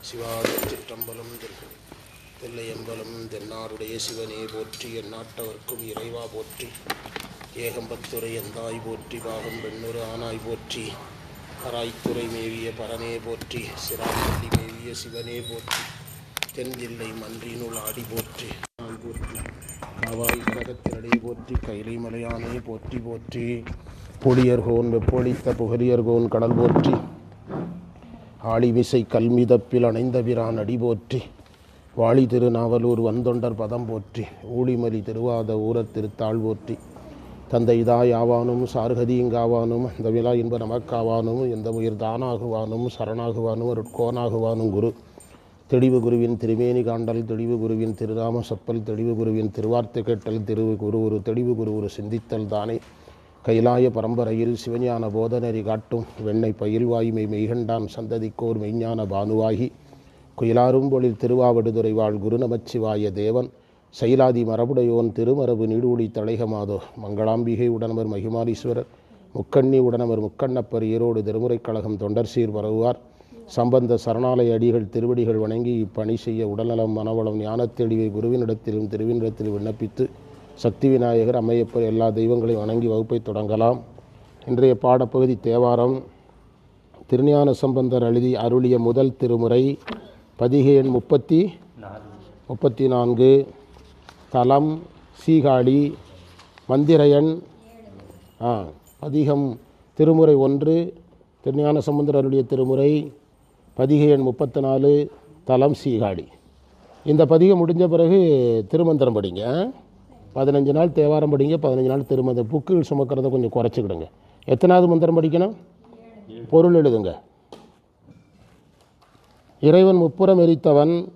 சிவாஜி சிற்றம்பலம் தில்லையம்பலம் தென்னாருடைய சிவனே போற்றி எந்நாட்டவர்க்கும் இறைவா போற்றி ஏகம்பத்துறை எந்தாய் போற்றி பாகம் பெண்ணொரு ஆனாய் போற்றி பராய்த்துறை மேவிய பரனே போற்றி சிராமல்லி மேவிய சிவனே போற்றி தென்தில்லை மன்றினுள் ஆடி போற்றி ஆய் போற்றி காவாய் கரகத்தினடை போற்றி கைலை மலையானே போற்றி போற்றி பொடியர்கோன் வெப்பொழித்த புகழியர்கோன் கடல் போற்றி ஆளிமிசை கல்மிதப்பில் அணைந்த பிரான் அடி போற்றி வாழி திருநாவலூர் வந்தொண்டர் பதம் போற்றி ஊழிமலி திருவாத ஊரத் திருத்தாள் போற்றி. தந்தை இதாயாவானும் ஆவானும் சார்கதியுங்காவானும் அந்த விழா இன்ப நமக்காவானும் எந்த உயிர் தானாகுவானும் சரணாகுவானும் அருட்கோனாகுவானும் குரு. தெளிவு குருவின் திருமேனி காண்டல் தெளிவு குருவின் திருநாம சப்பல் தெளிவு குருவின் திருவார்த்தை கேட்டல் திரு குரு ஒரு தெளிவு குரு ஒரு சிந்தித்தல் தானே. கைலாய பரம்பரையில் சிவஞான போதனரி காட்டும் வெண்ணை பயில்வாய்மை மெய்கண்டான் சந்ததிக்கோர் மெய்ஞான பானுவாகி. குயிலாரும்பொழில் திருவாவடுதுறை வாழ் குருநமச்சிவாய தேவன். சைலாதி மரபுடையோன் திருமரபு நீடூழி தழைகமாதோ மங்களாம்பிகை உடனவர் மகிமாலீஸ்வரர். முக்கண்ணி உடனவர் முக்கண்ணப்பர் ஈரோடு திருமுறைக் கழகம் தொண்டர் சீர் பரவுவார். சம்பந்த சரணாலய அடிகள் திருவடிகள் வணங்கி இப்பணி செய்ய உடல்நலம் மனவளம் ஞானத்தெளிவை குருவினிடத்திலும் திருவினிடத்திலும் விண்ணப்பித்து சக்தி விநாயகர் அம்மையப்பர் எல்லா தெய்வங்களையும் வணங்கி வகுப்பை தொடங்கலாம். இன்றைய பாடப்பகுதி தேவாரம் திருஞான சம்பந்தர் எழுதி அருளிய முதல் திருமுறை பதிகை எண் முப்பத்தி முப்பத்தி நான்கு தலம் சீகாழி மந்திரையன் ஆ பதிகம் திருமுறை ஒன்று திருஞான சம்பந்தர் அருளிய திருமுறை பதிகை எண் முப்பத்தி நாலு தலம் சீகாழி. இந்த பதிகம் முடிஞ்ச பிறகு திருமந்திரம் படிங்க. பதினஞ்சு நாள் தேவாரம் படிங்க பதினஞ்சு நாள் திருமந்த புக்குகள் சுமக்கிறத கொஞ்சம் குறைச்சிக்கிடுங்க. எத்தனாவது மந்திரம் படிக்கணும்? பொருள் எழுதுங்க. இறைவன் முப்புறம் எரித்தவன்.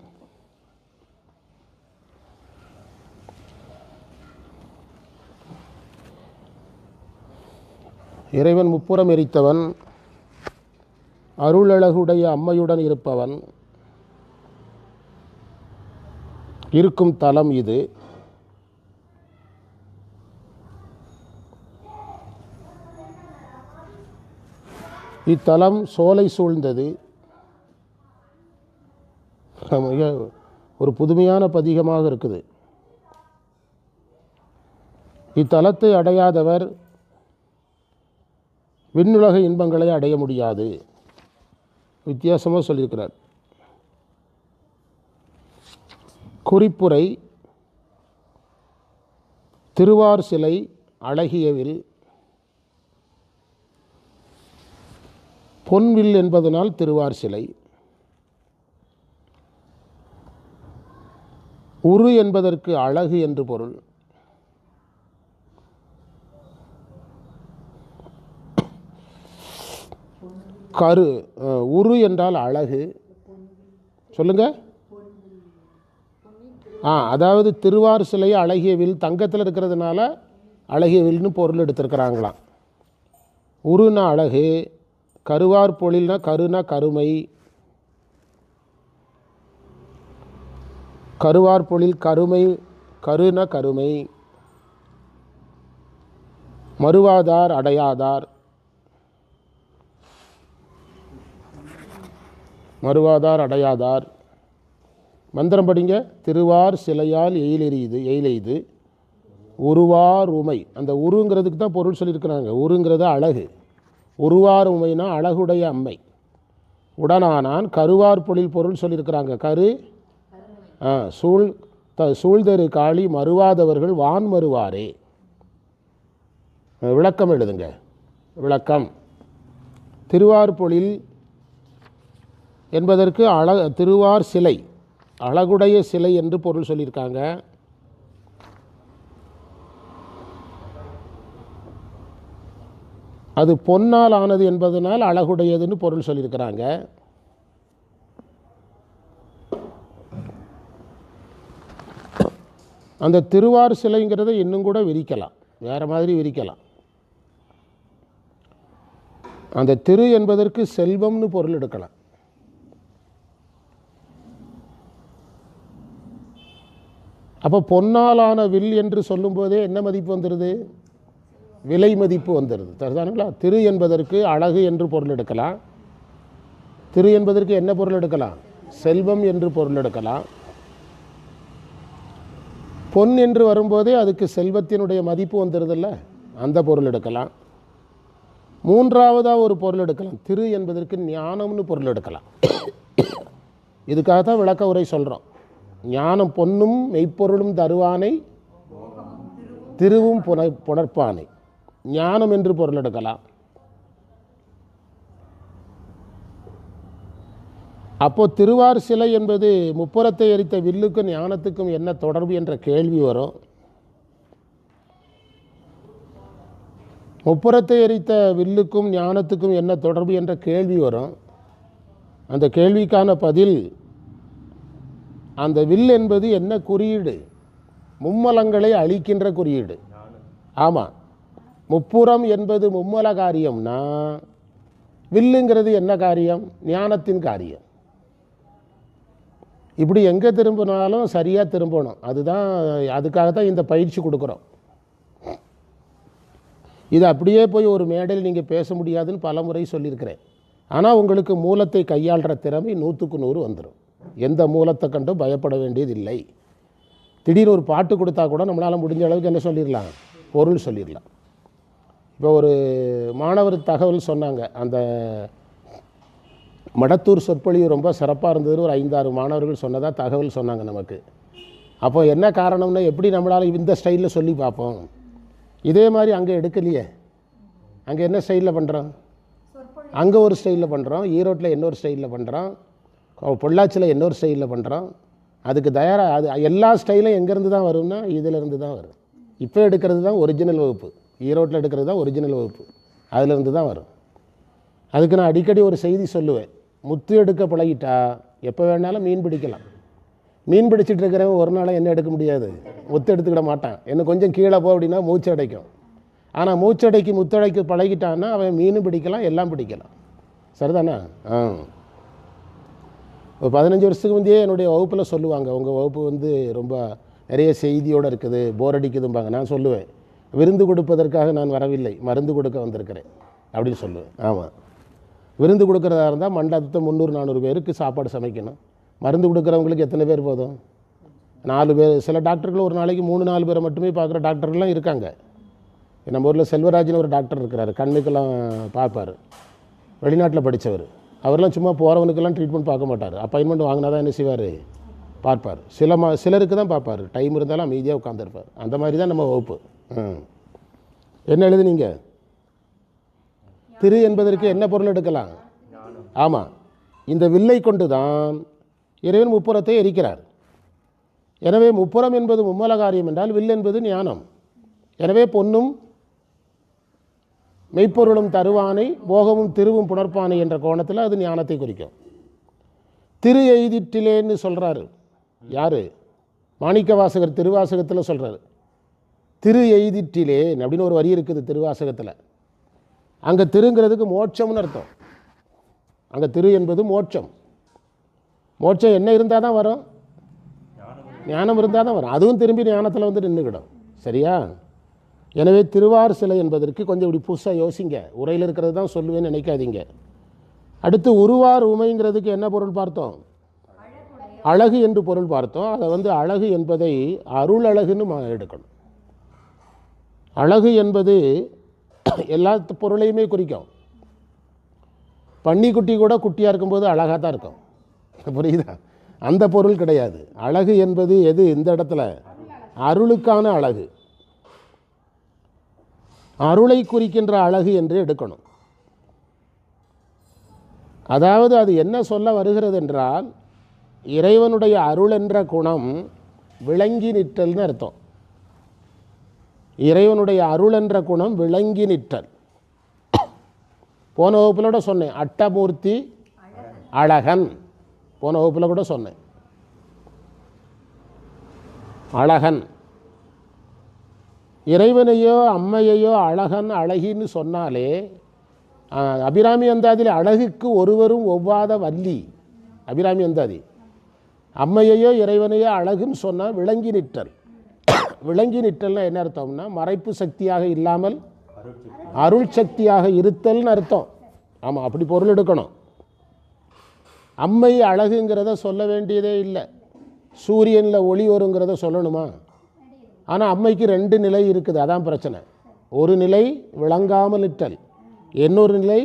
இறைவன் முப்புறம் எரித்தவன். அருளழகுடைய அம்மையுடன் இருப்பவன். இருக்கும் தலம் இது. இத்தலம் சோலை சூழ்ந்தது. மிக ஒரு புதுமையான பதிகமாக இருக்குது. இத்தலத்தை அடையாதவர் விண்ணுலக இன்பங்களை அடைய முடியாது. வித்தியாசமாக சொல்லியிருக்கிறார். குறிப்புரை திருவார் சிலை அழகியவில் பொன்வில் என்பதனால் திருவார் சிலை. உரு என்பதற்கு அழகு என்று பொருள். கரு உரு என்றால் அழகு. சொல்லுங்க. ஆ அதாவது திருவார் சிலை அழகிய வில் தங்கத்தில் இருக்கிறதுனால அழகிய வில்னு பொருள் எடுத்திருக்கிறாங்களாம். உருனா அழகு. கருவார் பொழில்னா கருனா கருமை. கருவார் பொழில் கருமை கருன கருமை. மறுவாதார் அடையாதார். மறுவாதார் அடையாதார். மந்திரம் படிங்க. திருவார் சிலையால் எயிலெறியுது எயிலெய்து. உருவார் உமை. அந்த உருங்கிறதுக்கு தான் பொருள் சொல்லியிருக்கிறாங்க. உருங்கிறது அழகு. உருவார் உமைனா அழகுடைய அம்மை. உடனானான் கருவார் பொழில் பொருள் சொல்லியிருக்கிறாங்க. கரு சூழ் த சூழ்தரு காளி மறுவாதவர்கள் வான் மறுவாரே. விளக்கம் எழுதுங்க. விளக்கம். திருவார்பொழில் என்பதற்கு அழ திருவார் சிலை அழகுடைய சிலை என்று பொருள் சொல்லியிருக்காங்க. அது பொன்னால் ஆனது என்பதனால் அழகுடையதுன்னு பொருள் சொல்லியிருக்கிறாங்க. அந்த திருவார் சிலைங்கிறத இன்னும் கூட விரிக்கலாம். வேறு மாதிரி விரிக்கலாம். அந்த திரு என்பதற்கு செல்வம்னு பொருள் எடுக்கலாம். அப்போ பொன்னாலான வில் என்று சொல்லும்போதே என்ன மதிப்பு வந்துடுது விலை மதிப்பு வந்துடுது சரிதானுங்களா? திரு என்பதற்கு அழகு என்று பொருள் எடுக்கலாம். திரு என்பதற்கு என்ன பொருள் எடுக்கலாம்? செல்வம் என்று பொருள் எடுக்கலாம். பொன் என்று வரும்போதே அதுக்கு செல்வத்தினுடைய மதிப்பு வந்துடுதில்ல அந்த பொருள் எடுக்கலாம். மூன்றாவதாக ஒரு பொருள் எடுக்கலாம். திரு என்பதற்கு ஞானம்னு பொருள் எடுக்கலாம். இதுக்காக தான் விளக்க உரை சொல்கிறோம் ஞானம் பொன்னும் மெய்ப்பொருளும் தருவானை திருவும் புன புணர்ப்பானை ஞானம் என்று பொருள் எடுக்கலாம். அப்போ திருவார் சிலை என்பது முப்புறத்தை எரித்த வில்லுக்கும் ஞானத்துக்கும் என்ன தொடர்பு என்ற கேள்வி வரும். முப்புறத்தை எரித்த வில்லுக்கும் ஞானத்துக்கும் என்ன தொடர்பு என்ற கேள்வி வரும். அந்த கேள்விக்கான பதில் அந்த வில் என்பது என்ன குறியீடு? மும்மலங்களை அழிக்கின்ற குறியீடு. ஆமாம் முப்புறம் என்பது மும்மல காரியம்னா வில்லுங்கிறது என்ன காரியம்? ஞானத்தின் காரியம். இப்படி எங்கே திரும்பினாலும் சரியாக திரும்பணும். அதுதான் அதுக்காக தான் இந்த பயிற்சி கொடுக்குறோம். இது அப்படியே போய் ஒரு மேடையில் நீங்கள் பேச முடியாதுன்னு பல முறை சொல்லியிருக்கிறேன். ஆனால் உங்களுக்கு மூலத்தை கையாளுற திறமை நூற்றுக்கு நூறு வந்துடும் எந்த மூலத்தை கண்டும் பயப்பட வேண்டியதில்லை. திடீர்னு ஒரு பாட்டு கொடுத்தா கூட நம்மளால் முடிஞ்ச அளவுக்கு என்ன சொல்லிடலாம்? பொருள் சொல்லிடலாம். இப்போ ஒரு மாணவர் தகவல் சொன்னாங்க. அந்த மடத்தூர் சொற்பொழிவு ரொம்ப சிறப்பாக இருந்ததுன்னு ஒரு ஐந்தாறு மாணவர்கள் சொன்னதாக தகவல் சொன்னாங்க நமக்கு. அப்போ என்ன காரணம்னா எப்படி நம்மளால் இந்த ஸ்டைலில் சொல்லி பார்ப்போம்? இதே மாதிரி அங்கே எடுக்கலையே. அங்கே என்ன ஸ்டைலில் பண்ணுறோம் அங்கே ஒரு ஸ்டைலில் பண்ணுறோம் ஈரோட்டில் இன்னொரு ஸ்டைலில் பண்ணுறோம் பொள்ளாச்சியில் இன்னொரு ஸ்டைலில் பண்ணுறோம் அதுக்கு தயாராக அது எல்லா ஸ்டைலும் எங்கேருந்து தான் வரும்னா இதிலேருந்து தான் வரும் இப்போ எடுக்கிறது தான் ஒரிஜினல் வகுப்பு. ஈரோட்டில் எடுக்கிறது தான் ஒரிஜினல் வகுப்பு. அதிலிருந்து தான் வரும். அதுக்கு நான் அடிக்கடி ஒரு செய்தி சொல்லுவேன். முத்து எடுக்க பழகிட்டா எப்போ வேணாலும் மீன் பிடிக்கலாம். மீன் பிடிச்சிட்டு இருக்கிறவன் ஒரு நாளும் என்ன எடுக்க முடியாது. முத்து எடுத்துக்கிட மாட்டான். என்ன கொஞ்சம் கீழே போ அப்படின்னா மூச்சு அடைக்கும். ஆனால் மூச்சடைக்கு முத்தடைக்கு பழகிட்டான்னா அவன் மீனும் பிடிக்கலாம் எல்லாம் பிடிக்கலாம். சரிதானா? ஆ. ஒரு பதினஞ்சு வருஷத்துக்கு முந்தையே என்னுடைய வகுப்பில் சொல்லுவாங்க. உங்கள் வகுப்பு வந்து ரொம்ப நிறைய செய்தியோடு இருக்குது போர் அடிக்குதும்பாங்க. நான் சொல்லுவேன். விருந்து கொடுப்பதற்காக நான் வரவில்லை மருந்து கொடுக்க வந்திருக்கிறேன் அப்படின்னு சொல்லுவேன். ஆமாம் விருந்து கொடுக்குறதா இருந்தால் மண்டபத்தை முந்நூறு நானூறு பேருக்கு சாப்பாடு சமைக்கணும். மருந்து கொடுக்குறவங்களுக்கு எத்தனை பேர் போதும்? நாலு பேர் சில டாக்டர்கள் ஒரு நாளைக்கு மூணு நாலு பேரை மட்டுமே பார்க்குற டாக்டர்கள்லாம் இருக்காங்க. நம்ம ஊரில் செல்வராஜன் ஒரு டாக்டர் இருக்கிறாரு கண்ணுக்கெல்லாம் பார்ப்பார். வெளிநாட்டில் படித்தவர் அவரெல்லாம் சும்மா போகிறவனுக்கெல்லாம் ட்ரீட்மெண்ட் பார்க்க மாட்டார். அப்பாயின்மெண்ட் வாங்கினா தான் என்ன செய்வார்? பார்ப்பார். சில மா சிலருக்கு தான் பார்ப்பார். டைம் இருந்தாலும் அமைதியாக உட்காந்துருப்பார் அந்த மாதிரி தான் நம்ம வகுப்பு. ம். என்ன எழுதுனீங்க? திரு என்பதற்கு என்ன பொருள் எடுக்கலாம்? ஆமாம் இந்த வில்லை கொண்டு தான் இறைவன் முப்புறத்தை எரிக்கிறார். எனவே முப்புறம் என்பது மும்மல காரியம் என்றால் வில் என்பது ஞானம். எனவே பொன்னும் மெய்ப்பொருளும் தருவானை போகமும் திருவும் புணர்ப்பானை என்ற கோணத்தில் அது ஞானத்தை குறிக்கும். திரு எய்திட்டிலேன்னு சொல்கிறாரு யார்? மாணிக்க வாசகர் திருவாசகத்தில் சொல்கிறாரு திரு எய்திற்றிலே அப்படின்னு ஒரு வரி இருக்குது திருவாசகத்தில். அங்கே திருங்கிறதுக்கு மோட்சம்னு அர்த்தம். அங்கே திரு என்பது மோட்சம். மோட்சம் என்ன இருந்தால் தான் வரும்? ஞானம் இருந்தால் தான் வரும். அதுவும் திரும்பி ஞானத்தில் வந்து நின்றுக்கிடும் சரியா? எனவே திருவார் சிலை என்பதற்கு கொஞ்சம் இப்படி புதுசாக யோசிங்க. உரையில் இருக்கிறது தான் சொல்லுவேன்னு நினைக்காதீங்க. அடுத்து உருவார் உமைங்கிறதுக்கு என்ன பொருள் பார்த்தோம்? அழகு என்று பொருள் பார்த்தோம். அதை வந்து அழகு என்பதை அருள் அழகுன்னு எடுக்கணும். அழகு என்பது எல்லா பொருளையுமே குறிக்கும். பன்னிக்குட்டி கூட குட்டியாக இருக்கும்போது அழகாக தான் இருக்கும். புரியுதா? அந்த பொருள் கிடையாது. அழகு என்பது எது? இந்த இடத்துல. அருளுக்கான அழகு. அருளை குறிக்கின்ற அழகு என்று எடுக்கணும். அதாவது அது என்ன சொல்ல வருகிறது என்றால் இறைவனுடைய அருள் என்ற குணம் விளங்கி நிற்றல்னு அர்த்தம். இறைவனுடைய அருள் என்ற குணம் விளங்கி நிற்றல். போன வகுப்பில் கூட சொன்னேன் அட்டமூர்த்தி அழகன். போன வகுப்பில் கூட சொன்னேன். அழகன். இறைவனையோ அம்மையையோ அழகன் அழகின்னு சொன்னாலே அபிராமி அந்தாதியில் அழகுக்கு ஒருவரும் ஒவ்வாத வள்ளி. அபிராமி அந்தாதி. அம்மையையோ இறைவனையோ அழகுன்னு சொன்னால் விளங்கி நிற்றல் விளங்கி நிற்றல்னா என்ன அர்த்தம்னா மறைப்பு சக்தியாக இல்லாமல் அருள் சக்தியாக இருத்தல்னு அர்த்தம். ஆமாம் அப்படி பொருள் எடுக்கணும். அம்மை அழகுங்கிறத சொல்ல வேண்டியதே இல்லை. சூரியனில் ஒளி வருங்கிறத சொல்லணுமா? ஆனால் அம்மைக்கு ரெண்டு நிலை இருக்குது அதான் பிரச்சனை. ஒரு நிலை விளங்காமல் நிற்றல். இன்னொரு நிலை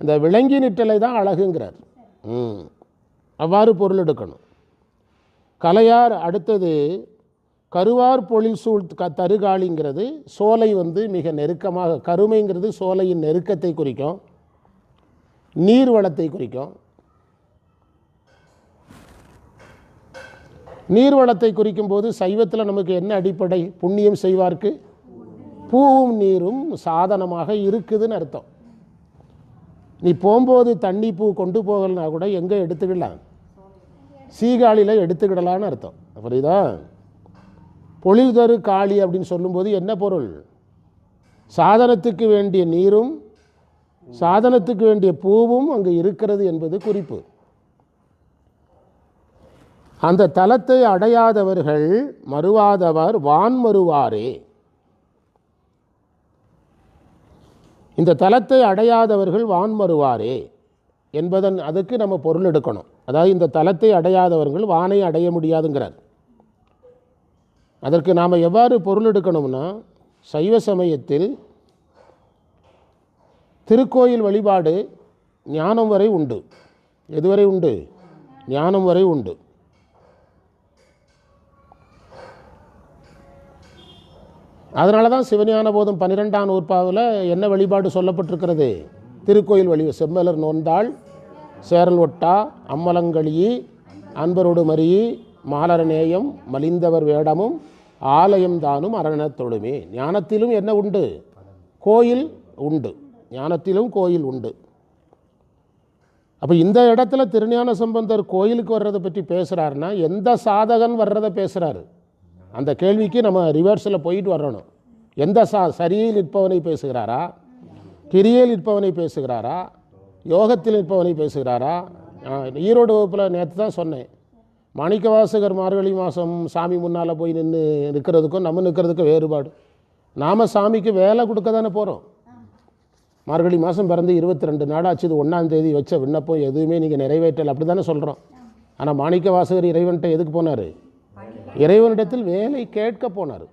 இந்த விளங்கி நிற்றலை தான் அழகுங்கிறார். ம். அவ்வாறு பொருள் எடுக்கணும். கலையார் அடுத்தது கருவார் பொழில் சூழ் க தருகாளிங்கிறது சோலை வந்து மிக நெருக்கமாக கருமைங்கிறது சோலையின் நெருக்கத்தை குறிக்கும். நீர் வளத்தை குறிக்கும். நீர் வளத்தை குறிக்கும் போது சைவத்தில் நமக்கு என்ன அடிப்படை? புண்ணியம் செய்வார்க்கு? பூவும் நீரும் சாதனமாக இருக்குதுன்னு அர்த்தம். நீ போகும்போது தண்ணி பூ கொண்டு போகலனா கூட எங்கே எடுத்துக்கலாம் சீகாழியில் எடுத்துக்கிடலான்னு அர்த்தம். புரியுதா? பொழில்தரு காளி அப்படின்னு சொல்லும்போது என்ன பொருள்? சாதனத்துக்கு வேண்டிய நீரும் சாதனத்துக்கு வேண்டிய பூவும் அங்கு இருக்கிறது என்பது குறிப்பு. அந்த தலத்தை அடையாதவர்கள் மறுவாதவர் வான் மறுவாரே. இந்த தலத்தை அடையாதவர்கள் வான் மறுவாரே என்பதன் அதுக்கு நம்ம பொருள் எடுக்கணும். அதாவது இந்த தலத்தை அடையாதவர்கள் வானை அடைய முடியாதுங்கிறார். அதற்கு நாம் எவ்வாறு பொருள் எடுக்கணும்னா சைவ சமயத்தில் திருக்கோயில் வழிபாடு ஞானம் வரை உண்டு. எதுவரை உண்டு? ஞானம் வரை உண்டு. அதனால தான் சிவஞான போதும் பன்னிரெண்டாம் நூற்பாவில் என்ன வழிபாடு சொல்லப்பட்டிருக்கிறது? திருக்கோயில் வழி செம்மலர் நோந்தாள் சேரல் ஒட்டா அம்மலங்களியி அன்பரோடு மறியி மாலரநேயம் மலிந்தவர் வேடமும் ஆலயம் தானும் அரணத் தொழுமே. ஞானத்திலும் என்ன உண்டு? கோயில் உண்டு. ஞானத்திலும் கோயில் உண்டு. அப்போ இந்த இடத்துல திருஞான சம்பந்தர் கோயிலுக்கு வர்றதை பற்றி பேசுகிறாருன்னா எந்த சாதகன் வர்றதை பேசுகிறாரு அந்த கேள்விக்கு நம்ம ரிவர்ஸில் போயிட்டு வரணும். எந்த சா சரியில் நிற்பவனை பேசுகிறாரா? கிரியில் நிற்பவனை பேசுகிறாரா? யோகத்தில் நிற்பவனை பேசுகிறாரா? ஈரோடு வகுப்பில் நேற்று தான் சொன்னேன். மாணிக்கவாசகர் மார்கழி மாதம் சாமி முன்னால் போய் நின்று நிற்கிறதுக்கும் நம்ம நிற்கிறதுக்கும் வேறுபாடு. நாம் சாமிக்கு வேலை கொடுக்க தானே போகிறோம் மார்கழி மாதம் பிறந்து இருபத்தி ரெண்டு நாடாச்சு இது ஒன்றாந்தேதி வச்ச விண்ணப்பம் எதுவுமே நீங்கள் நிறைவேற்றலை அப்படி தானே சொல்கிறோம் ஆனால் மாணிக்க வாசகர் இறைவன்கிட்ட எதுக்கு போனார்? இறைவனிடத்தில் வேலை கேட்க போனார்.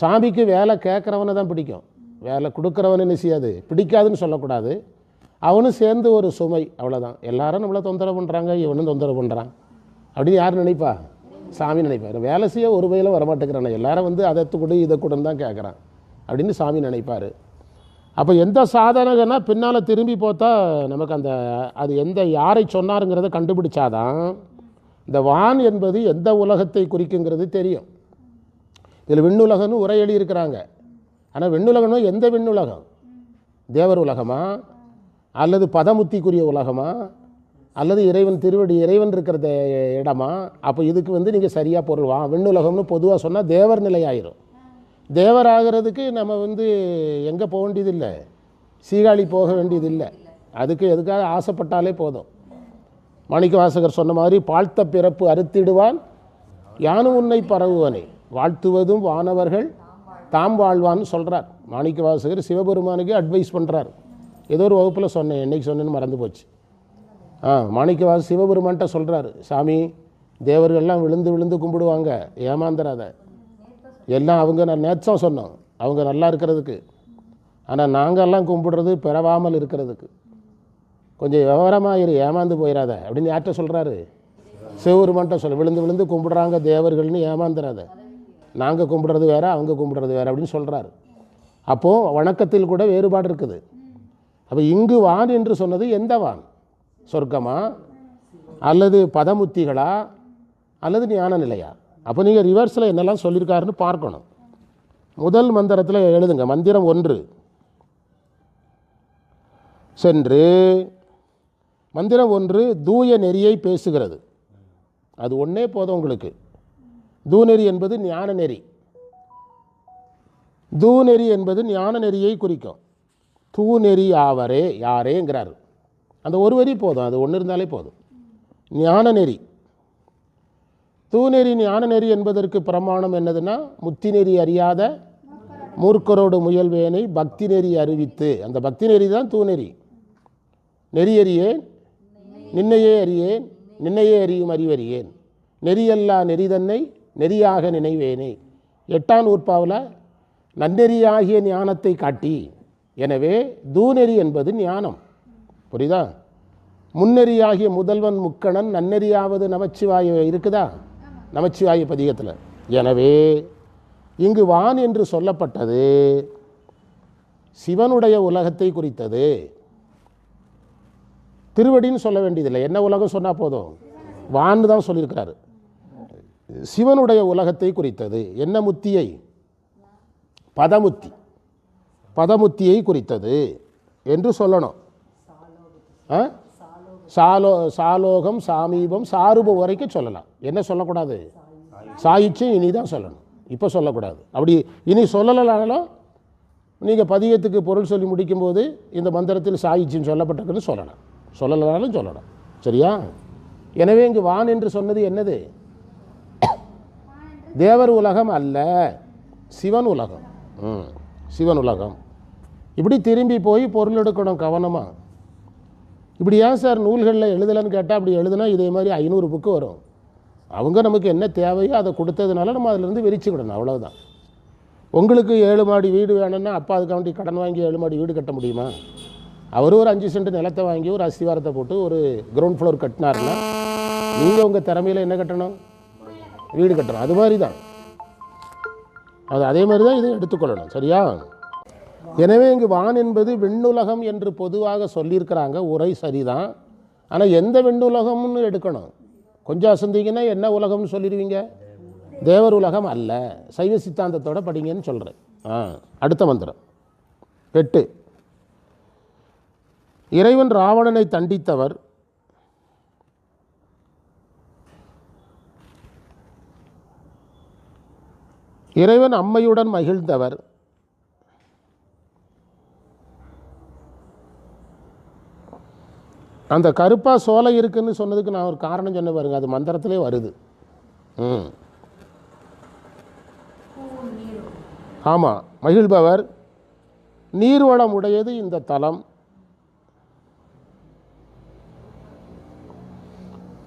சாமிக்கு வேலை கேட்குறவனை தான் பிடிக்கும். வேலை கொடுக்குறவன் என்ன செய்யாது? பிடிக்காதுன்னு சொல்லக்கூடாது. அவனும் சேர்ந்து ஒரு சுமை அவ்வளோதான் எல்லாரும் நம்மளை தொந்தரவு பண்ணுறாங்க இவனும் தொந்தரவு பண்ணுறான் அப்படின்னு யார் நினைப்பா? சாமி நினைப்பார் வேலை செய்ய ஒரு வகையில் வரமாட்டேங்கிறான். எல்லாரும் வந்து அதை கொடு இதை கொடுன்னு தான் கேட்குறான் அப்படின்னு சாமி நினைப்பார். அப்போ எந்த சாதனகனா பின்னால் திரும்பி பார்த்தா நமக்கு அந்த அது எந்த யாரை சொன்னாருங்கிறத கண்டுபிடிச்சாதான் இந்த வான் என்பது எந்த உலகத்தை குறிக்குங்கிறது தெரியும். இதில் விண்ணுலகம்னு உரை எழுதியிருக்கிறாங்க. ஆனால் விண்ணுலகம்னா எந்த விண்ணுலகம்? தேவர் உலகமாக அல்லது பதமுத்திக்குரிய உலகமா? அல்லது இறைவன் திருவடி இறைவன் இருக்கிற இடமா? அப்போ இதுக்கு வந்து நீங்கள் சரியாக பொருள் வா விண்ணுலகம்னு பொதுவாக சொன்னால் தேவர் நிலை ஆயிரும் தேவர் ஆகிறதுக்கு நம்ம வந்து எங்கே போக வேண்டியதில்லை? சீகாழி போக வேண்டியதில்லை. அதுக்கு எதுக்காக ஆசைப்பட்டாலே போதும். மாணிக்கவாசகர் சொன்ன மாதிரி பாழ்த்த பிறப்பு அறுத்திடுவான் யானும் உன்னை பரவுவனே. வாழ்த்துவதும் வானவர்கள் தாம் வாழ்வான்னு சொல்கிறார் மாணிக்கவாசகர் சிவபெருமானுக்கு அட்வைஸ் பண்ணுறார் ஏதோ ஒரு வகுப்பில் சொன்னேன் என்றைக்கு சொன்னேன்னு மறந்து போச்சு. ஆ மாணிக்கவாச சிவபெருமான்கிட்ட சொல்கிறாரு சாமி தேவர்கள்லாம் விழுந்து விழுந்து கும்பிடுவாங்க ஏமாந்துடாத எல்லாம் அவங்க நான் நேற்றம் சொன்னோம் அவங்க நல்லா இருக்கிறதுக்கு. ஆனால் நாங்கள்லாம் கும்பிடுறது பிறவாமல் இருக்கிறதுக்கு. கொஞ்சம் விவரமாக இரு ஏமாந்து போயிடாத அப்படின்னு யார்கிட்ட சொல்கிறாரு சிவபெருமான்ட்ட சொல்ல விழுந்து விழுந்து கும்பிடுறாங்க தேவர்கள்னு ஏமாந்துடாத நாங்கள் கும்பிடுறது வேறு அவங்க கும்பிடுறது வேறு அப்படின்னு சொல்கிறாரு அப்போது வணக்கத்தில் கூட வேறுபாடு இருக்குது. அப்போ இங்கு வான் என்று சொன்னது எந்த வான்? சொர்க்கமா? அல்லது பதமுத்திகளா? அல்லது ஞான நிலையா? அப்போ நீங்கள் ரிவர்ஸில் என்னெல்லாம் சொல்லியிருக்காருன்னு பார்க்கணும். முதல் மந்திரத்தில் எழுதுங்க. மந்திரம் ஒன்று. சென்று. மந்திரம் ஒன்று தூய நெறியை பேசுகிறது. அது ஒன்றே போதும் உங்களுக்கு. தூநெறி என்பது ஞான நெறி. தூநெறி என்பது ஞான நெறியை குறிக்கும். தூநெறி ஆவரே யாரேங்கிறார். அந்த ஒரு வரி போதும் அது ஒன்று இருந்தாலே போதும். ஞான நெறி. தூநெறி ஞான நெறி என்பதற்கு பிரமாணம் என்னதுன்னா முத்தி நெறி அறியாத மூர்க்கரோடு முயல்வேனை பக்தி நெறி அறிவித்து. அந்த பக்தி நெறி தான் தூநெறி. நெறியறியே நின்னையே அறியேன் நின்னையே அறியும் அறிவறியேன். நெறியல்லா நெறிதன்னை நெறியாக நினைவேனே. எட்டாம் நூற்பாவில் நன்னெறியாகிய ஞானத்தை காட்டி எனவே தூநெறி என்பது ஞானம். புரியுதா? முன்னெறியாகிய முதல்வன் முக்கணன் நன்னெறியாவது நமச்சிவாய இருக்குதா? நமச்சிவாய பதிகத்தில். எனவே இங்கு வான் என்று சொல்லப்பட்டது சிவனுடைய உலகத்தை குறித்தது. திருவடின்னு சொல்ல வேண்டியதில்லை. என்ன உலகம் சொன்னால் போதும்? வான்னு தான் சொல்லியிருக்கிறாரு. சிவனுடைய உலகத்தை குறித்தது. என்ன முத்தியை? பதமுத்தி. பதமுத்தியை குறித்தது என்று சொல்லணும். சாலோ சாலோகம் சாமீபம் சாரூப வரைக்கும் சொல்லலாம். என்ன சொல்லக்கூடாது? சாயிச்சும் இனி தான் சொல்லணும். இப்போ சொல்லக்கூடாது. அப்படி இனி சொல்லலைனாலும் நீங்கள் பதியத்துக்கு பொருள் சொல்லி முடிக்கும்போது இந்த மந்திரத்தில் சாயிச்சின்னு சொல்லப்பட்டிருக்குன்னு சொல்லலாம். சொல்லலைனாலும் சொல்லலாம். சரியா? எனவே இங்கு வான் என்று சொன்னது என்னது? தேவர் உலகம் அல்ல சிவன் உலகம். ம் சிவன் உலகம். இப்படி திரும்பி போய் பொருள் எடுக்கணும் கவனமாக இப்படி ஏன் சார் நூல்களில் எழுதலைன்னு கேட்டால் அப்படி எழுதுனா இதே மாதிரி ஐநூறு புக்கு வரும். அவங்க நமக்கு என்ன தேவையோ அதை கொடுத்ததுனால நம்ம அதிலேருந்து விரிச்சுக்கிடணும் அவ்வளோதான் உங்களுக்கு ஏழு மாடி வீடு வேணும்னா அப்பா அதுக்காண்டி கடன் வாங்கி ஏழு மாடி வீடு கட்ட முடியுமா? அவர் ஒரு அஞ்சு சென்ட் நிலத்தை வாங்கி ஒரு அஸ்திவாரத்தை போட்டு ஒரு கிரவுண்ட் ஃப்ளோர் கட்டினாருன்னா நீங்கள் உங்கள் திறமையில் என்ன கட்டணும்? வீடு கட்டணும். அது மாதிரி தான் அது அதே மாதிரி தான் இதை எடுத்துக்கொள்ளணும். சரியா? எனவே இங்கு வான் என்பது விண்ணுலகம் என்று பொதுவாக சொல்லியிருக்கிறாங்க. உரை சரிதான். ஆனால் எந்த விண்ணுலகம்னு எடுக்கணும்? கொஞ்சம் அசந்திங்கன்னா என்ன உலகம்னு சொல்லிடுவீங்க? தேவர் உலகம் அல்ல. சைவ சித்தாந்தத்தோட படிங்கன்னு சொல்கிறேன் ஆ அடுத்த மந்திரம். எட்டு. இறைவன் ராவணனை தண்டித்தவர். இறைவன் அம்மையுடன் மகிழ்ந்தவர். அந்த கருப்பாக சோலை இருக்குன்னு சொன்னதுக்கு நான் ஒரு காரணம் சொன்ன பாருங்க. அது மந்திரத்திலே வருது. ம். ஆமாம் மகிழ்பவர் நீர்வளம் உடையது இந்த தலம்.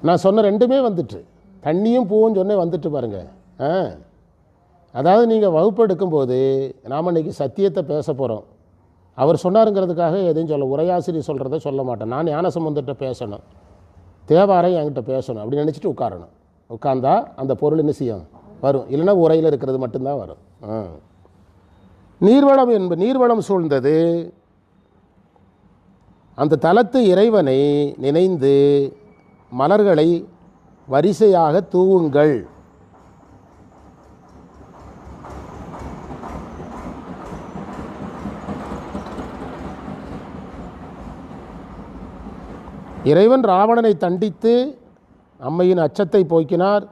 நான் சொன்ன ரெண்டுமே வந்துட்டு. தண்ணியும் பூவும் சொன்னே வந்துட்டு பாருங்க. ஆ. அதாவது நீங்கள் வகுப்பு எடுக்கும்போது நாம் இன்றைக்கி சத்தியத்தை பேச போகிறோம் அவர் சொன்னாருங்கிறதுக்காக எதையும் சொல்ல உரையாசிரியர் சொல்கிறத சொல்ல மாட்டேன். நான் ஞானசம்பந்தர்கிட்ட பேசணும். தேவாரை என்கிட்ட பேசணும். அப்படின்னு நினச்சிட்டு உட்காரணும். உட்கார்ந்தா அந்த பொருள் என்ன செய்யும்? வரும். இல்லைன்னா உரையில் இருக்கிறது மட்டும்தான் வரும். நீர்வளம் என்ப நீர்வளம் சூழ்ந்தது. அந்த தலத்து இறைவனை நினைந்து மலர்களை வரிசையாக தூவுங்கள். இறைவன் ராவணனை தண்டித்து அம்மையின் அச்சத்தை போக்கினார்.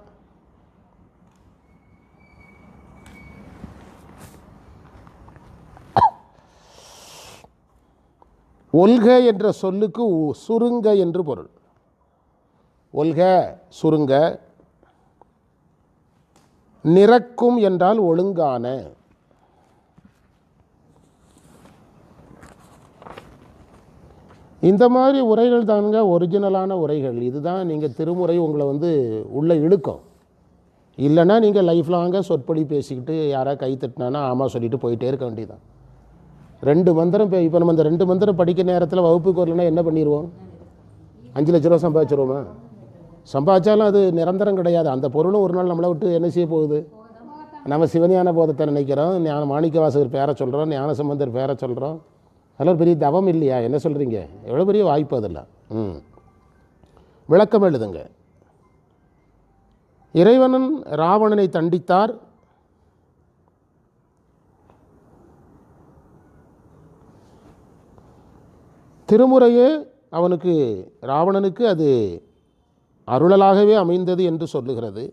ஒல்க என்ற சொல்லுக்கு உ- சுருங்க என்று பொருள். ஒல்க சுருங்க. நிறக்கும் என்றால் ஒழுங்கான. இந்த மாதிரி உரைகள் தானுங்க ஒரிஜினலான உரைகள். இதுதான் நீங்கள் திருமுறை உங்களை வந்து உள்ளே இழுக்கும். இல்லைன்னா நீங்கள் லைஃப் லாங்காக சொற்பொழி பேசிக்கிட்டு யாராவது கை தட்டினானா ஆமாம் சொல்லிட்டு போயிட்டே இருக்க வேண்டியதுதான். ரெண்டு மந்திரம் இப்போ இப்போ நம்ம இந்த ரெண்டு மந்திரம் படிக்கிற நேரத்தில் வகுப்புக்கு வரலன்னா என்ன பண்ணிடுவோம் அஞ்சு லட்ச ரூபா சம்பாதிச்சிருவோமா? சம்பாதிச்சாலும் அது நிரந்தரம் கிடையாது. அந்த பொருளும் ஒரு நாள் நம்மளை விட்டு என்ன செய்ய போகுது? நம்ம சிவஞான போதத்தை நினைக்கிறோம் ஞான மாணிக்க வாசகர் பேரை சொல்கிறோம் ஞான சம்பந்தர் பேரை சொல்கிறோம் அதெல்லாம் பெரிய தவம் இல்லையா? என்ன சொல்கிறீங்க எவ்வளோ பெரிய வாய்ப்பு அதெல்லாம்? ம். விளக்கம் எழுதுங்க. இறைவனன் ராவணனை தண்டித்தார். திருமுறையே அவனுக்கு ராவணனுக்கு அது அருளலாகவே அமைந்தது என்று சொல்லுகிறது.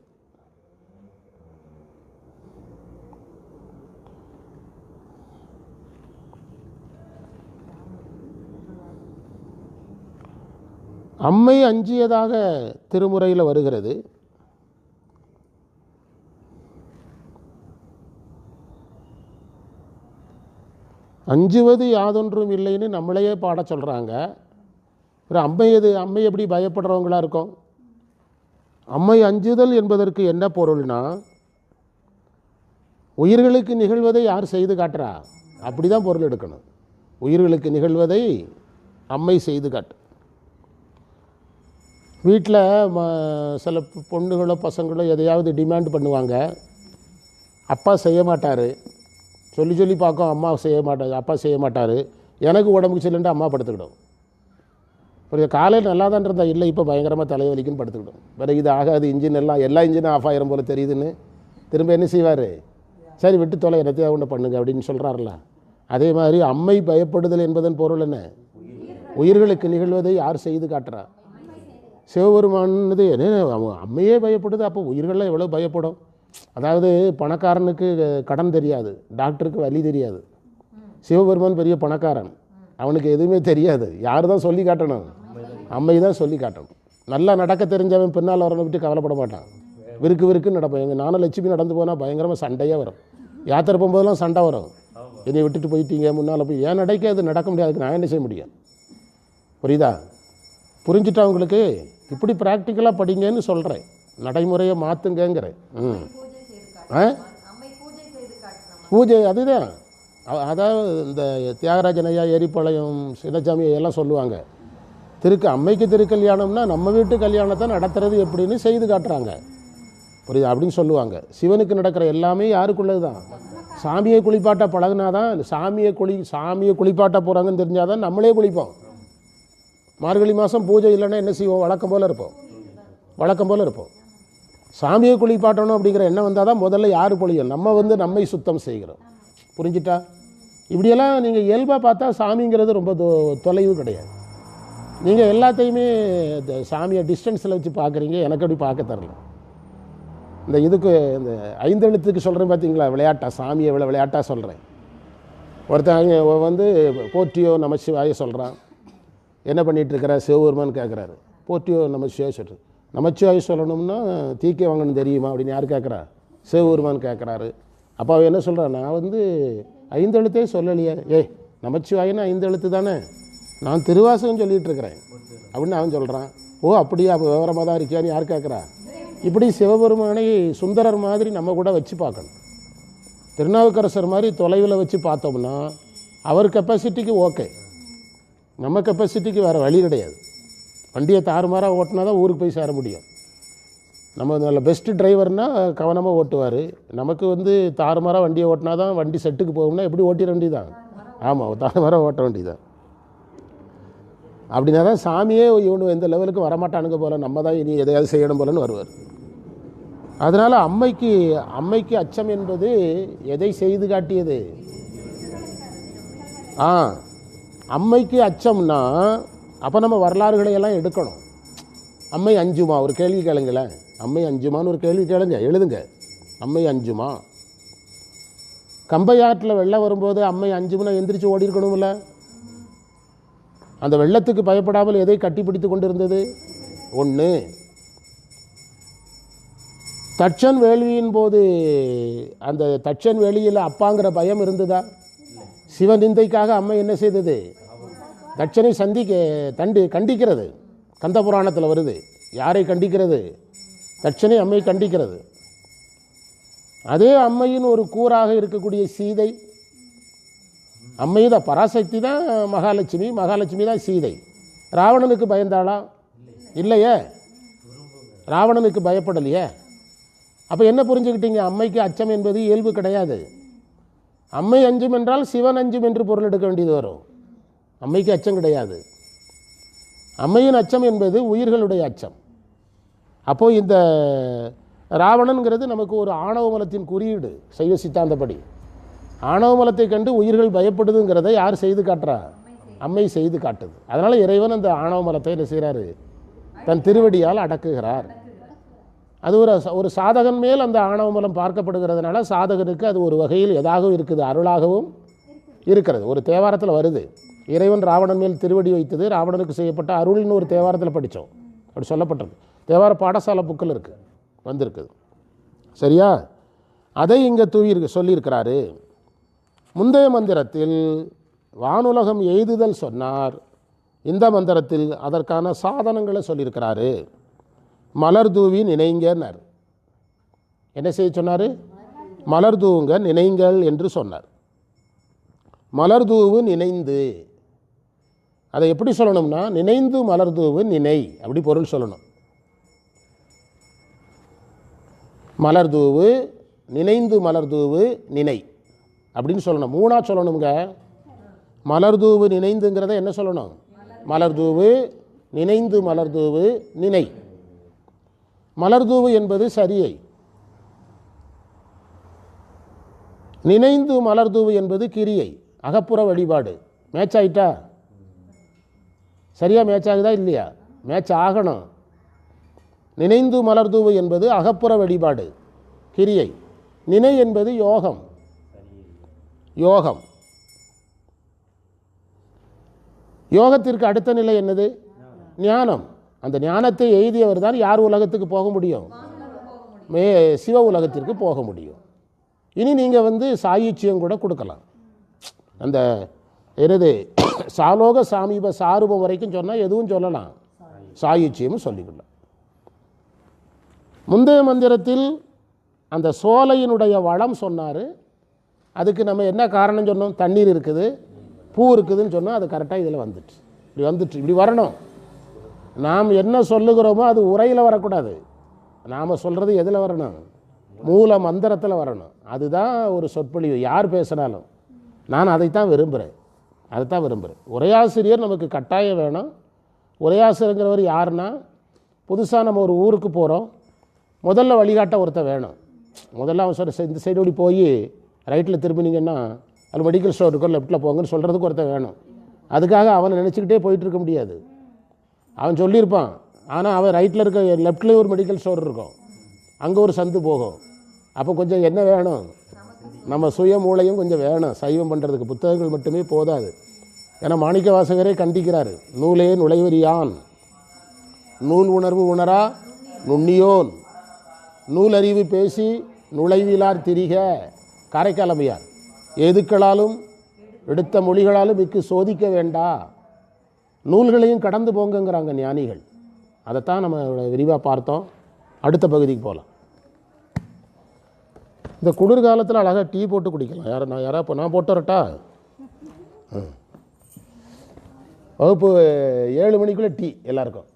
அம்மை அஞ்சியதாக திருமுறையில் வருகிறது. அஞ்சுவது யாதொன்றும் இல்லைன்னு நம்மளையே பாட சொல்கிறாங்க ஒரு அம்மை எது அம்மை எப்படி பயப்படுறவங்களா இருக்கும்? அம்மை அஞ்சுதல் என்பதற்கு என்ன பொருள்னா உயிர்களுக்கு நிகழ்வதை யார் செய்து காட்டுறா? அப்படி தான் பொருள் எடுக்கணும். உயிர்களுக்கு நிகழ்வதை அம்மை செய்து காட்டு. வீட்டில் ம சில பொண்ணுகளோ பசங்களோ எதையாவது டிமாண்ட் பண்ணுவாங்க. அப்பா செய்ய மாட்டார். சொல்லி சொல்லி பார்க்கும் அம்மா செய்ய மாட்டார் அப்பா செய்ய மாட்டார். எனக்கு உடம்புக்கு சரியில்லைன்ட்டு அம்மா படுத்துக்கிடும். ஒரு காலையில் நல்லா தான் இருந்தால் இல்லை இப்போ பயங்கரமாக தலைவலிக்குன்னு படுத்துக்கிடும். வேறு இது ஆகாது இன்ஜின் எல்லாம் எல்லா இன்ஜினும் ஆஃப் ஆயிரும் போல் தெரியுதுன்னு. திரும்ப என்ன செய்வார்? சரி விட்டு தொலை என்னத்தையா ஒன்று பண்ணுங்க அப்படின்னு சொல்கிறாருல அதே மாதிரி அம்மை பயப்படுதல் என்பதன் பொருள் என்ன? உயிர்களுக்கு நிகழ்வதை யார் செய்து காட்டுறா? சிவபெருமானது என்ன அவன் அம்மையே பயப்படுது அப்போ உயிர்கள்லாம் எவ்வளோ பயப்படும்? அதாவது பணக்காரனுக்கு கடன் தெரியாது டாக்டருக்கு வலி தெரியாது. சிவபெருமான் பெரிய பணக்காரன். அவனுக்கு எதுவுமே தெரியாது. யார் தான் சொல்லி காட்டணும்? அம்மை தான் சொல்லி காட்டணும். நல்லா நடக்க தெரிஞ்சவன் பின்னால் வரணும் விட்டு கவலைப்பட மாட்டான். விருக்கு விருக்குன்னு நடப்பேன் எங்கள் நானும் லட்சுமி நடந்து போனால் பயங்கரமாக சண்டையே வரும். யாத்திரை போகும்போதெல்லாம் சண்டை வரும். என்னை விட்டுட்டு போயிட்டீங்க முன்னால் போய். ஏன் நடக்க அது நடக்க முடியாது? அதுக்கு நான் என்ன செய்ய முடியும்? புரியுதா? புரிஞ்சுட்டா உங்களுக்கு? இப்படி ப்ராக்டிக்கலாக படிங்கன்னு சொல்கிறேன் நடைமுறையை மாற்றுங்கங்கிறேன் ம். பூஜை அதுதான். அதாவது இந்த தியாகராஜன் ஐயா எரிப்பாளையம் சின்னசாமி எல்லாம் சொல்லுவாங்க. திருக்கு அம்மைக்கு திருக்கல்யாணம்னா நம்ம வீட்டு கல்யாணத்தை நடத்துறது எப்படின்னு செய்து காட்டுறாங்க. புரியுது? அப்படின்னு சொல்லுவாங்க. சிவனுக்கு நடக்கிற எல்லாமே யாருக்குள்ளது தான்? சாமியை குளிப்பாட்ட பழகுனாதான் சாமியை குளி சாமியை குளிப்பாட்ட போகிறாங்கன்னு தெரிஞ்சாதான் நம்மளே குளிப்போம். மார்கழி மாதம் பூஜை இல்லைன்னா என்ன செய்வோம்? வழக்கம் போல் இருப்போம். வழக்கம் போல் இருப்போம். சாமியை குளிப்பாட்டணும் அப்படிங்கிற எண்ணம் வந்தால் தான் முதல்ல யார் பொழியும்? நம்ம வந்து நம்மை சுத்தம் செய்கிறோம். புரிஞ்சிட்டா? இப்படியெல்லாம் நீங்கள் இயல்பாக பார்த்தா சாமிங்கிறது ரொம்ப தொ- தொலைவு கிடையாது. நீங்கள் எல்லாத்தையுமே இந்த சாமியை டிஸ்டன்ஸில் வச்சு பார்க்குறீங்க. எனக்கு அப்படி பார்க்க தரல இந்த இதுக்கு இந்த ஐந்தெழுத்துக்கு சொல்கிறேன் பார்த்தீங்களா விளையாட்டா சாமியை விளை விளையாட்டாக சொல்கிறேன் ஒருத்தங்க வந்து போற்றியோ நமச்சிவாய சொல்கிறான் என்ன பண்ணிட்டு சிவபெருமான்னு கேட்குறாரு போற்றியோ நமச்சிவாய சொல்கிறது நமச்சிவாய் சொல்லணும்னா தீக்கை வாங்கணும் தெரியுமா அப்படின்னு யார் கேட்குறா சிவபெருமான் கேட்குறாரு அப்போ அவன் என்ன சொல்கிறான் நான் வந்து ஐந்தெழுத்தே சொல்லலையே. ஏய் நமச்சிவாயன்னு ஐந்தெழுத்து தானே? நான் திருவாசகம் சொல்லிட்டு இருக்கிறேன் அப்படின்னு அவன் சொல்கிறான் ஓ அப்படியா? அப்போ விவரமாக தான் இருக்கியான்னு யார் கேட்குறா இப்படி சிவபெருமானை சுந்தரர் மாதிரி நம்ம கூட வச்சு பார்க்கணும். திருநாவுக்கரசர் மாதிரி தொலைவில் வச்சு பார்த்தோம்னா அவர் கெப்பாசிட்டிக்கு ஓகே நம்ம கெப்பாசிட்டிக்கு வேறு வழி கிடையாது. வண்டியை தாறுமாறாக ஓட்டினா தான் ஊருக்கு போய் சேர முடியும். நம்ம நல்ல பெஸ்ட் டிரைவர்னால் கவனமாக ஓட்டுவார். நமக்கு வந்து தாறுமாறாக வண்டியை ஓட்டினா தான் வண்டி செட்டுக்கு போகும்னா எப்படி ஓட்டிட வேண்டியதான் ஆமாம் தாறுமாறாக ஓட்ட வேண்டியதான் அப்படின்னா தான் சாமியே இவனு எந்த லெவலுக்கு வரமாட்டானுங்க போல. நம்ம தான் இனி எதையாவது செய்யணும் போலன்னு வருவார். அதனால் அம்மைக்கு அம்மைக்கு அச்சம் என்பது எதை செய்து காட்டியது? ஆ அம்மைக்கு அச்சம்னா அப்போ நம்ம வரலாறுகளை எல்லாம் எடுக்கணும். அம்மை அஞ்சுமா? ஒரு கேள்வி கேளுங்களேன். அம்மை அஞ்சுமான்னு ஒரு கேள்வி கேளுங்க. எழுதுங்க. அம்மை அஞ்சுமா? கம்பையாற்றில் வெள்ளம் வரும்போது அம்மை அஞ்சுமுன்னா எந்திரிச்சு ஓடி இருக்கணும்ல அந்த வெள்ளத்துக்கு பயப்படாமல் எதை கட்டிப்பிடித்து கொண்டிருந்தது? ஒன்று தட்சன் வேள்வியின் போது அந்த தட்சன் வேலியில் அப்பாங்கிற பயம் இருந்ததா? சிவநிந்தைக்காக அம்மை என்ன செய்தது? தட்சனை சந்திக்க தண்டு கண்டிக்கிறது. கந்த புராணத்தில் வருது. யாரை கண்டிக்கிறது? தட்சனை அம்மை கண்டிக்கிறது. அதே அம்மையின் ஒரு கூறாக இருக்கக்கூடிய சீதை. அம்மை தான் பராசக்தி தான் மகாலட்சுமி. மகாலட்சுமி தான் சீதை. ராவணனுக்கு பயந்தாளா? இல்லையே. ராவணனுக்கு பயப்படலையே. அப்போ என்ன புரிஞ்சுக்கிட்டீங்க? அம்மைக்கு அச்சம் என்பது இயல்பு கிடையாது. அம்மை அஞ்சும் என்றால் சிவன் அஞ்சும் என்று பொருள் எடுக்க வேண்டியது வரும். அம்மைக்கு அச்சம் கிடையாது. அம்மையின் அச்சம் என்பது உயிர்களுடைய அச்சம். அப்போது இந்த ராவணன்கிறது நமக்கு ஒரு ஆணவ மலத்தின் குறியீடு சைவ சித்தாந்தப்படி. ஆணவ மலத்தை கண்டு உயிர்கள் பயப்படுதுங்கிறதை யார் செய்து காட்டுறா? அம்மை செய்து காட்டுது. அதனால் இறைவன் அந்த ஆணவ மலத்தை என்ன செய்கிறாரு தன் திருவடியால் அடக்குகிறார். அது ஒரு ஒரு சாதகன் மேல் அந்த ஆணவ மலம் பார்க்கப்படுகிறதுனால சாதகனுக்கு அது ஒரு வகையில் எதாகவும் இருக்குது? அருளாகவும் இருக்கிறது. ஒரு தேவாரத்தில் வருது. இறைவன் ராவணன் மேல் திருவடி வைத்தது ராவணனுக்கு செய்யப்பட்ட அருள்னு ஒரு தேவாரத்தில் படித்தோம் அப்படி சொல்லப்பட்டிருக்கு. தேவார பாடசாலை புக்கில் இருக்குது வந்திருக்குது. சரியா? அதை இங்கே தூவி சொல்லியிருக்கிறாரு. முந்தைய மந்திரத்தில் வானுலகம் எய்துதல் சொன்னார். இந்த மந்திரத்தில் அதற்கான சாதனங்களை சொல்லியிருக்கிறாரு. மலர் தூவி நினைங்கன்னார். என்ன செய்ய சொன்னார்? மலர் தூவுங்க நினைங்கள் என்று சொன்னார். மலர் தூவு நினைந்து அதை எப்படி சொல்லணும்னா நினைந்து மலர் தூவு நினை அப்படி பொருள் சொல்லணும். மலர் தூவு நினைந்து மலர் தூவு நினை அப்படின்னு சொல்லணும். மூணாக சொல்லணுங்க மலர் தூவு நினைந்துங்கிறத என்ன சொல்லணும்? மலர் தூவு நினைந்து மலர் தூவு நினை. மலர் தூவு என்பது சரியை. நினைந்து மலர் தூவு என்பது கிரியை. அகப்புற வழிபாடு. மேட்ச் ஆயிட்டா? சரியாக மேட்ச் ஆகுதா இல்லையா? மேட்ச் ஆகணும். நினைந்து மலர் தூவு என்பது அகப்புற வழிபாடு கிரியை. நினை என்பது யோகம். யோகம். யோகத்திற்கு அடுத்த நிலை என்னது? ஞானம். அந்த ஞானத்தை எய்தியவர் தான் யார் உலகத்துக்கு போக முடியும்? மே சிவ உலகத்திற்கு போக முடியும். இனி நீங்கள் வந்து சாயுச்சியம் கூட கொடுக்கலாம். அந்த என்னது? சாலோக சாமீப சாரூபம் வரைக்கும் சொன்னால் எதுவும் சொல்லலாம். சாயுச்சியமும் சொல்லிக்கலாம் முந்தைய மந்திரத்தில் அந்த சோலையினுடைய வளம் சொன்னார். அதுக்கு நம்ம என்ன காரணம் சொன்னோம்? தண்ணீர் இருக்குது பூ இருக்குதுன்னு சொன்னால் அது கரெக்டாக இதில் வந்துட்டு இப்படி வந்துட்டு இப்படி வரணும். நாம் என்ன சொல்லுகிறோமோ அது உரையில் வரக்கூடாது. நாம் சொல்கிறது எதில் வரணும்? மூல மந்திரத்தில் வரணும். அதுதான் ஒரு சொற்பொழிவு. யார் பேசினாலும். நான் அதைத்தான் விரும்புகிறேன் அதை தான் விரும்புகிறேன் உரையாசிரியர் நமக்கு கட்டாயம் வேணும். உரையாசிரியங்கிறவர் யாருன்னா புதுசாக நம்ம ஒரு ஊருக்கு போகிறோம் முதல்ல வழிகாட்ட ஒருத்தன் வேணும். முதல்ல அவன் சொல்ற இந்த சைடு ஓடி போய் ரைட்டில் திரும்பினீங்கன்னா அது மெடிக்கல் ஸ்டோர் இருக்கும் லெஃப்ட்டில் போங்கன்னு சொல்கிறதுக்கு ஒருத்தன் வேணும். அதுக்காக அவனை நினச்சிக்கிட்டே போயிட்டு இருக்க முடியாது. அவன் சொல்லியிருப்பான். ஆனால் அவன் ரைட்டில் இருக்க லெஃப்ட்லேயே ஒரு மெடிக்கல் ஸ்டோர் இருக்கும். அங்கே ஒரு சந்து போகும். அப்போ கொஞ்சம் என்ன வேணும்? நம்ம சுய மூளையும் கொஞ்சம் வேணும். சைவம் பண்ணுறதுக்கு புத்தகங்கள் மட்டுமே போதாது. ஏன்னா மாணிக்க வாசகரே கண்டிக்கிறார். நூலே நுழைவரியான் நூல் உணர்வு உணரா நுண்ணியோன். நூலறிவு பேசி நுழைவிலார் திரிக. கரைக்கலமையார். எதுக்களாலும் எடுத்த மொழிகளாலும் மிக்கு சோதிக்க வேண்டா. நூல்களையும் கடந்து போங்கங்கிறாங்க ஞானிகள். அதைத்தான் நம்ம விரிவாக பார்த்தோம். அடுத்த பகுதிக்கு போகலாம் இந்த குளிர்காலத்தில் அழகாக டீ போட்டு குடிக்கலாம். யாரை நான் யாராவது இப்போ நான் போட்டு வரட்டா வகுப்பு ஏழு மணிக்குள்ளே டீ எல்லாருக்கும்.